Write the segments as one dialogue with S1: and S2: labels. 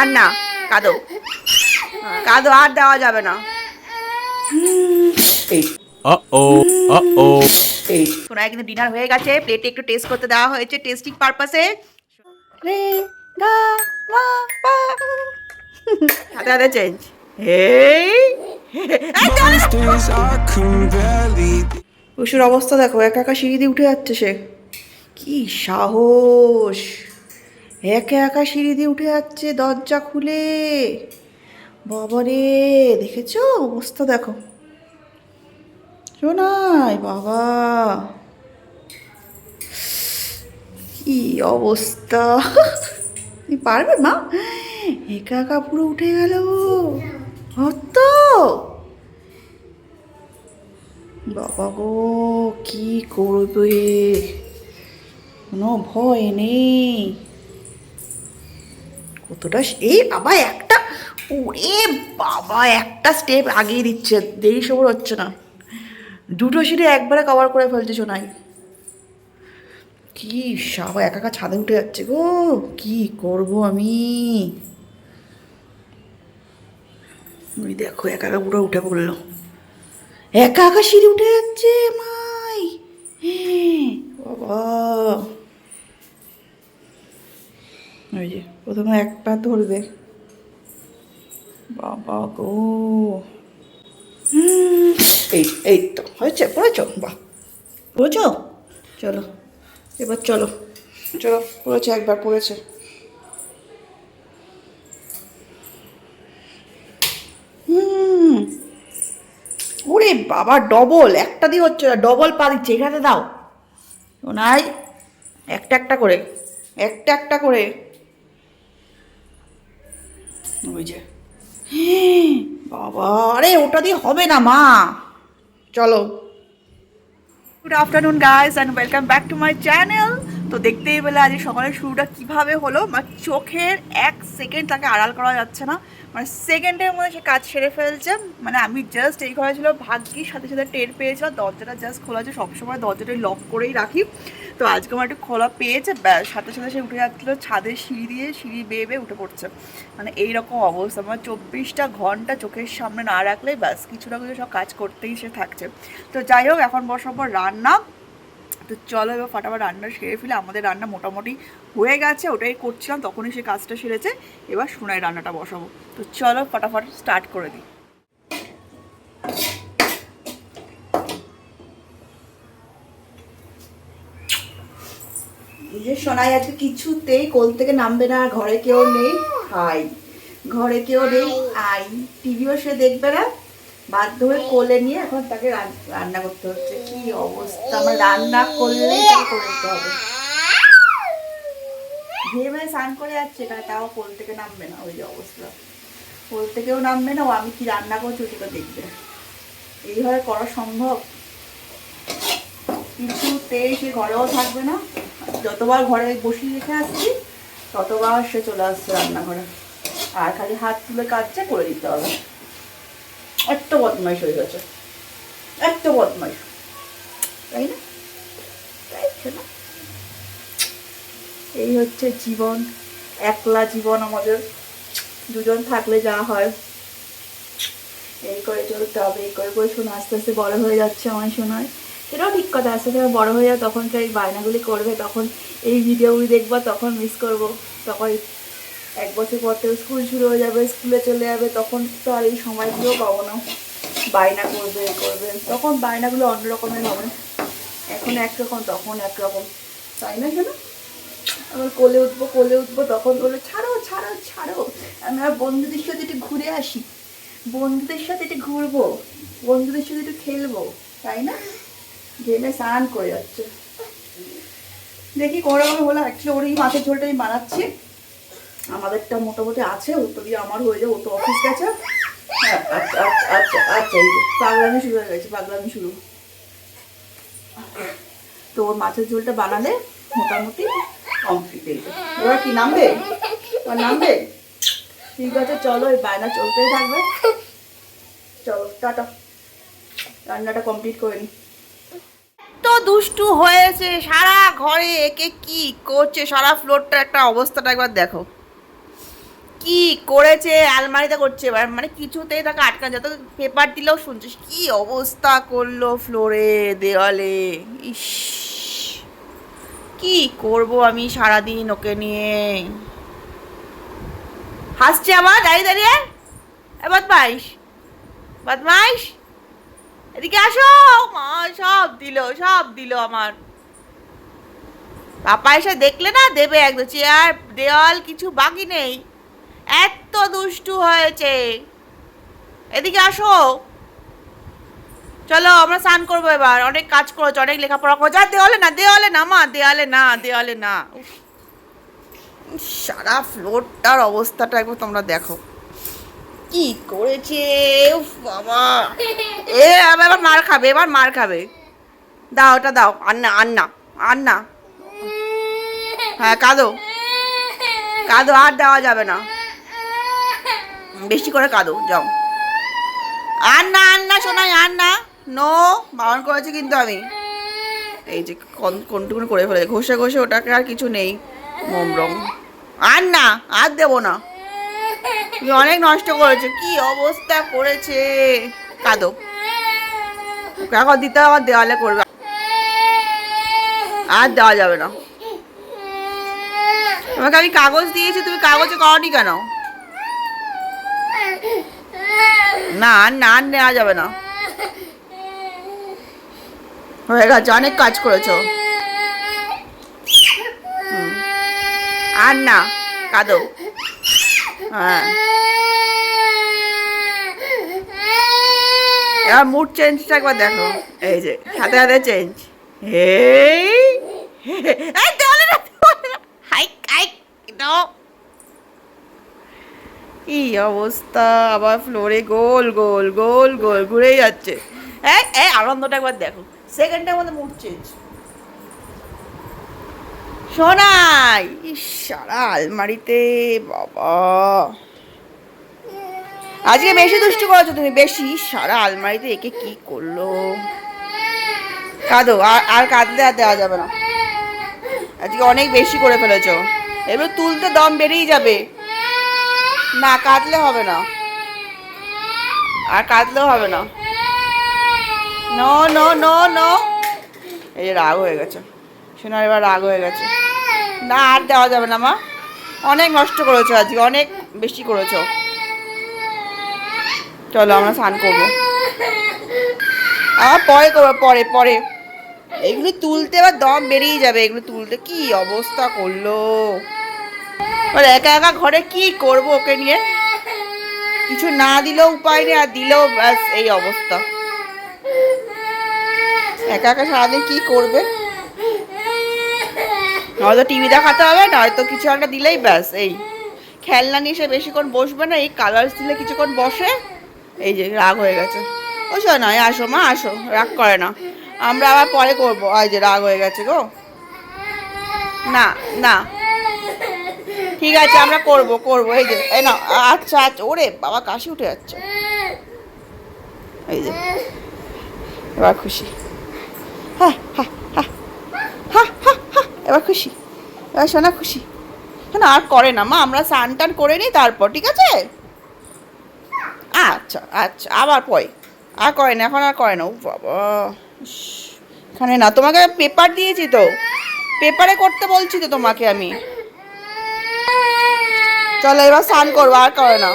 S1: আর না কাঁদো। কাঁদো আর দেওয়া যাবে না। সোনায় কিন্তু ডিনার হয়ে গেছে প্লেটে একটু টেস্ট করতে দেওয়া হয়েছে টেস্টিং পারপাসে রে গা মা পা। হাতে হাতে চেঞ্জ পশুর অবস্থা দেখো একা একা সিঁড়ি দিয়ে উঠে যাচ্ছে সে। কি সাহস। একা একা সিঁড়ি দিয়ে উঠে যাচ্ছে দরজা খুলে। বাবারে, দেখেছ? অবস্থা দেখো। শোনাই বাবা। কি অবস্থা? তুমি পারবে, মা? একা একা পুরো উঠে গেল। হত বাবা গো, কি করবে? কোনো ভয় নেই। কতটা স- বাবা একটা ওরে বাবা একটা স্টেপ আগিয়ে দিচ্ছে দেরি সবর হচ্ছে না। দুটো সিঁড়ি একবারে কভার করে ফেলছে শোনাই কি সাবা একা একা ছাদে উঠে যাচ্ছে গো কি করব আমি? ওই দেখো একা একা পুরো উঠে পড়ল। একা একা সিঁড়ি উঠে যাচ্ছে মাই। হ্যাঁ, বাবা। ওই যে। প্রথমে এক পা ধরবে। বাবা গো। এই এই তো, হয়েছে, পড়েছ? বাহ। পড়েছ? চলো, এবার চলো। চলো, পড়েছে, একবার পড়েছে। ওরে বাবা ডবল একটা দিয়ে হচ্ছে ডবল পা দিচ্ছে, এখানে দাও। নাই, একটা একটা করে, একটা একটা করে। ওই যে হ্যাঁ, বাবা আরে ওটা দিয়ে হবে না মা। চলো। Good afternoon guys and welcome back to my channel তো দেখতেই পেলে আজ সকালের শুরুটা কীভাবে হলো? মানে চোখের এক সেকেন্ড তাকে আড়াল করা যাচ্ছে না। মানে সেকেন্ডের মধ্যে সে কাজ সেরে ফেলছে। মানে আমি জাস্ট এই ঘরে ছিল ভাগ্যির সাথে সাথে টের পেয়েছিলাম দরজাটা জাস্ট খোলা আছে, সবসময় দরজাটা লক করেই রাখি। তো আজকে আমার একটু খোলা পেয়েছে, ব্যাস, সাথে সাথে সে উঠে যাচ্ছিল ছাদের সিঁড়ি দিয়ে, সিঁড়ি বেয়ে বেয়ে উঠে পড়ছে। মানে এইরকম অবস্থা মানে চব্বিশটা ঘণ্টা চোখের সামনে না রাখলেই ব্যাস, কিছু না কিছু সব কাজ করতেই সে থাকছে। তো যাই হোক, এখন বসাবো রান্না। তো চলো এবার ফাটাফাট রান্না সেরে ফেলে, আমাদের রান্না মোটামুটি হয়ে গেছে, ওটাই করছিলাম, তখনই সে কাজটা সেরেছে, এবার সোনাই রান্নাটা বসাবো। তো চলো ফাটাফাট স্টার্ট করে দিই। যে সোনাই আজকে কিছুতেই কোল থেকে নামবে না, ঘরে কেউ নেই হাই ঘরে কেউ নেই, আই। টিভিও সে দেখবে না বাধ্য হয়ে কোলে নিয়ে এখন তাকে রান- রান্না করতে হচ্ছে। কি অবস্থা? আমার রান্না করলেই তাকে করে দিতে হবে? ভেবে স্নান করে যাচ্ছে, এখানে তাও কোল থেকে নামবে না, ওই যে অবস্থা। কোল থেকেও নামবে না, ও আমি কি রান্না করছি ওটিকে দেখবে এইভাবে করা সম্ভব? কিছুতেই সে ঘরেও থাকবে না। যতবার ঘরে বসিয়ে রেখে আসছি, ততবার সে চলে আসছে রান্নাঘরে। আর খালি হাত তুলে কাজটা করে দিতে হবে। এত বদমাইশ হয়ে গেছে। এত বদমাইশ। তাই না? তাই না এই হচ্ছে জীবন, একলা জীবন আমাদের। দুজন থাকলে যা হয়। এই করে চলতে হবে, এই করে। করে শোনা আস্তে আস্তে বড় হয়ে যাচ্ছে আমার শোনায়। সেটাও ঠিক কথা। আস্তে আস্তে বড় হয়ে যাবে তখন এই বায়নাগুলি করবে, তখন এই ভিডিওগুলি দেখব, তখন মিস করব। তখন এক বছর পর থেকে স্কুল শুরু হয়ে যাবে, স্কুলে চলে যাবে, তখন তো আর এই সময়গুলো পাবো না। বায়না করবে, এ করবে, তখন বায়নাগুলো অন্য রকমের হবে। এখন একরকম তখন একরকম তাই না কেন আবার কোলে উঠবো কোলে উঠবো, তখন বলে, ছাড়ো ছাড়ো ছাড়ো। আমরা বন্ধুদের সাথে একটু ঘুরে আসি। বন্ধুদের সাথে একটু ঘুরবো, বন্ধুদের সাথে একটু খেলব। তাই না? গেমে স্নান করে যাচ্ছে। দেখি কোনো রকম হলো অ্যাকচুয়ালি ওর এই মাছের ঝোলটা আমি আমাদেরটা মোটামুটি আছে, ও তো দিয়ে আমার হয়ে যাবে, ও তো অফিস গেছে। হ্যাঁ আচ্ছা আচ্ছা আচ্ছা আচ্ছা এই পাগলামি শুরু হয়ে গেছে, পাগলামি শুরু। তো ওর মাছের ঝোলটা বানালে মোটামুটি কমপ্লিট এই যে। ওরা কি, নামবে? ওর নামবে? ঠিক আছে, চলো, এই বায়না চলতেই থাকবে। চলো, টাটা। রান্নাটা কমপ্লিট করে নি। তো দুষ্টু হয়েছে সারা ঘরে, একে কি করছে? সারা ফ্লোরটা একটা অবস্থাটা একবার দেখো। কি করেছে, আলমারিতে করছে, এবার মানে কিছুতেই তাকে আটকা যত পেপার দিলেও শুনছিস, কি অবস্থা করল ফ্লোরে, দেওয়ালে? ইস, কি করব আমি সারাদিন ওকে নিয়ে? হাসছে আবার, দাঁড়িয়ে দাঁড়িয়ে? বদমাইশ বদমাইশ। এদিকে আসো, মা, সব দিল সব দিল আমার। পাপা এসে দেখলে না, দেবে একদম, চেয়ার, দেওয়াল, কিছু বাকি নেই। এত দুষ্টু হয়েছে। এদিকে আসো। চলো, আমরা স্নান করব এবার। অনেক কাজ করেছ, অনেক লেখাপড়া করো যা, দেওয়ালে না দেওয়ালে না, মা, দেওয়ালে না দেওয়ালে না। সারা ফ্লোরটার অবস্থাটা একবার তোমরা দেখো। কি করেছে? বাবা। এ এবার মার খাবে, এবার মার খাবে। দাও, ওটা দাও। আন্না আন্না আন্না। হ্যাঁ কাঁদো। কাঁদো, আর দেওয়া যাবে না। বেশি করে কাঁদো, যাও। আর না আর না শোনাই আর না নো বারণ করেছি কিন্তু আমি। এই যে কোন- কোনটুকুন করে ফেলে ঘষে ঘষে ওটাকে আর কিছু নেই। মোম রং। আর না আর দেবো না। তুমি অনেক নষ্ট করেছ। কি অবস্থা করেছে? কাঁদো। এখন দিতে হবে আবার দেওয়ালে করবে। আর দেওয়া যাবে না। তোমাকে আমি কাগজ দিয়েছি, তুমি কাগজে করনি কেন? না না নেওয়া যাবে না। হয়ে গেছে, অনেক কাজ করেছ। আর না, কাঁদো। হ্যাঁ। এবার মুড চেঞ্জটা একবার দেখো। এই যে, হাতে হাতে চেঞ্জ এই এই দেওয়ালে না, দেওয়ালে না। হাইক হাইক নো কি অবস্থা? আবার ফ্লোরে গোল গোল গোল গোল ঘুরেই যাচ্ছে। এই এই, আনন্দটা একবার দেখো। সেকেন্ডের মধ্যে মুড চেঞ্জ শোনাই সারা আলমারিতে, বাবা। আজকে বেশি দুষ্টু করেছ তুমি, বেশি? সারা আলমারিতে একে কি করল? কাঁদো, আর আর কাঁদলে আর দেওয়া যাবে না। আজকে অনেক বেশি করে ফেলেছো। এবার তুলতে দম বেড়েই যাবে। না, কাঁদলে হবে না। আর কাঁদলেও হবে না। এই রাগ হয়ে গেছে। সোনার এবার রাগ হয়ে গেছে। না, আর দেওয়া যাবে না, মা। অনেক নষ্ট করেছ আজকে, অনেক বেশি করেছ। চলো, আমরা স্নান করব। আবার পরে করব, পরে পরে। এগুলো তুলতে এবার দম বেরিয়ে যাবে, এগুলো তুলতে কি অবস্থা করল? এবার একা একা ঘরে কি করব ওকে নিয়ে? কিছু না দিলেও উপায় নেই, আর দিলেও ব্যাস এই অবস্থা। একা একা সারাদিন কি করবে? নয়তো টিভি দেখাতে হবে, নয়তো কিছু একটা দিলেই ব্যাস, এই। খেলনা নিয়ে সে বেশিক্ষণ বসবে না, এই কালার্স দিলে কিছুক্ষণ বসে, এই যে রাগ হয়ে গেছে। ও নয় আসো মা, আসো, রাগ করে না। আমরা আবার পরে করব। এই যে রাগ হয়ে গেছে গো। না না। ঠিক আছে, আমরা করব করব। এই যে, এই না আচ্ছা আচ্ছা ওরে বাবা, কাশি উঠে যাচ্ছে। এই যে, এবার খুশি। হ্যাঁ হ্যাঁ হ্যাঁ হ্যাঁ হ্যাঁ হ্যাঁ এবার খুশি। এবার শোনা খুশি। না আর করে না, মা, আমরা স্নান টান করে নিই তারপর, ঠিক আছে? আচ্ছা আচ্ছা আবার পরে। আর করে না, এখন আর করে না। ও বাবা এখানে না, তোমাকে পেপার দিয়েছি তো। পেপারে করতে বলছি তো তোমাকে আমি। চলো, এবার স্নান করব, আর করে না।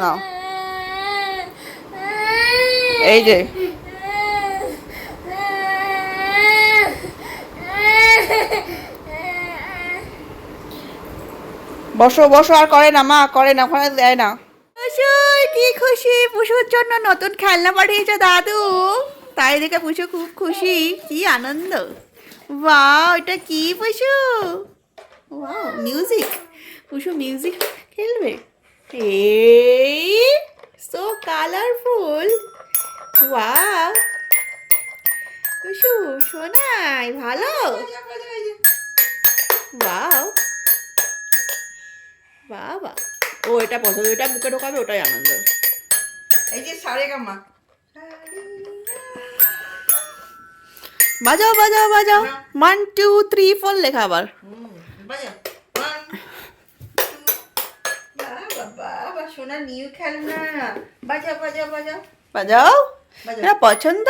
S1: না। এই যে। বসো বসো, আর করে না, মা, করে না ওখানে দেয় না। কি খুশি, পুষুর জন্য নতুন খেলনা পাঠিয়েছে দাদু। তাই দেখে পুষু খুব খুশি, কি আনন্দ। বাহ এটা কি পুষু? মিউজিক। পুষু মিউজিক খেলবে? এই সো কালারফুল ওয়াও পুষু শোনাই ভালো? ওয়াও বাবা ও এটা পছন্দ এটা বুকে ঢোকাবে ওটাই আনন্দ। এই যে সারে গামা। বাজাও বাজাও বাজাও। ওয়ান টু থ্রি ফোর লেখা আবার।
S2: সোনা নিউ খেলনা। বাজা বাজা বাজা
S1: বাজাও?
S2: বাজাও।
S1: এটা পছন্দ?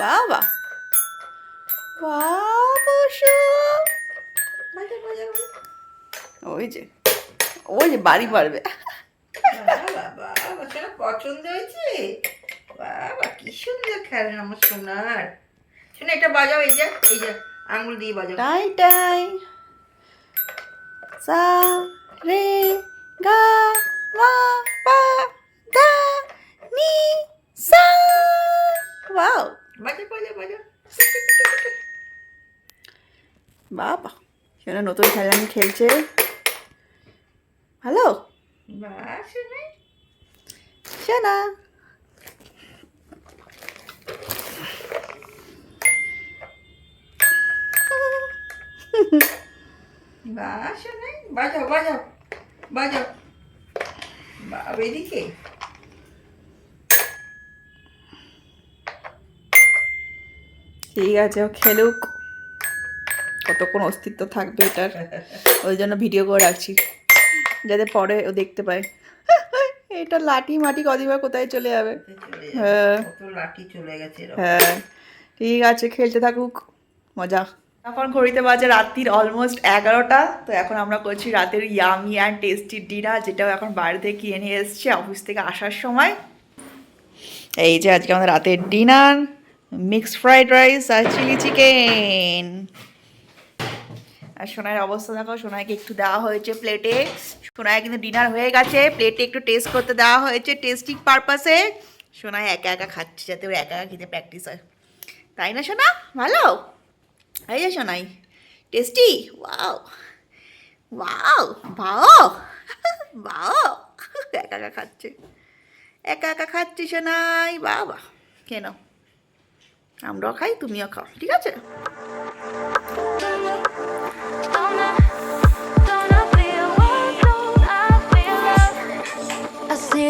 S1: বাহ বাহ। ওই যে ওই যে বাড়ি পারবে।
S2: পছন্দ হয়েছে? বাবা কি সুন্দর খেলনা আমার সোনার। শোনা এটা বাজাও এই যে এই যে আঙুল দিয়ে বাজাও।
S1: টাই টাই। সা রে গা। মা পা দা নি সা ওয়াও
S2: বাজা বাজা বাজা
S1: বাবা শোনা নতুন খেলা নিয়ে খেলছে?
S2: বা শোনা বাজাও বাজাও বাজাও। বাবা এদিকে
S1: ঠিক আছে খেলুক। কতক্ষণ অস্তিত্ব থাকবে এটার। ওই জন্য ভিডিও করে রাখছি। যাতে পরে ও দেখতে পায়। এটা লাঠি মাটি কদিবার কোথায় চলে যাবে? হ্যাঁ।
S2: লাঠি চলে গেছে
S1: হ্যাঁ। ঠিক আছে খেলতে থাকুক। মজা। এখন ঘড়িতে বাজে রাত্রির অলমোস্ট এগারোটা। তো এখন আমরা করছি রাতের ইয়ামি অ্যান্ড টেস্টি ডিনার যেটাও এখন বাইরে থেকে কিনে নিয়ে এসছে অফিস থেকে আসার সময়। এই যে আজকে আমাদের রাতের ডিনার মিক্সড ফ্রাইড রাইস আর চিলি চিকেন আর সোনার অবস্থা দেখো, সোনাইকে একটু দেওয়া হয়েছে প্লেটে সোনায় কিন্তু ডিনার হয়ে গেছে প্লেটে একটু টেস্ট করতে দেওয়া হয়েছে টেস্টিং পারপাসে সোনায় একা একা খাচ্ছে, যাতে ওর একা একা খেতে প্র্যাকটিস হয়। তাই না, সোনা? ভালো? এই যে শোনাই টেস্টি ওয়াও ওয়াও বাও বাও একা একা খাচ্ছে। একা একা খাচ্ছি শোনাই বাবা। কেন আমরাও খাই, তুমিও খাও, ঠিক আছে?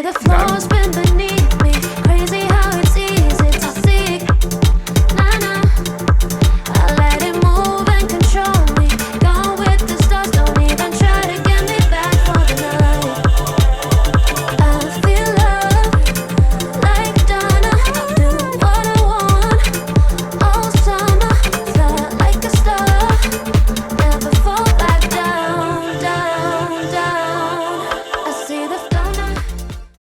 S1: The floor's been beneath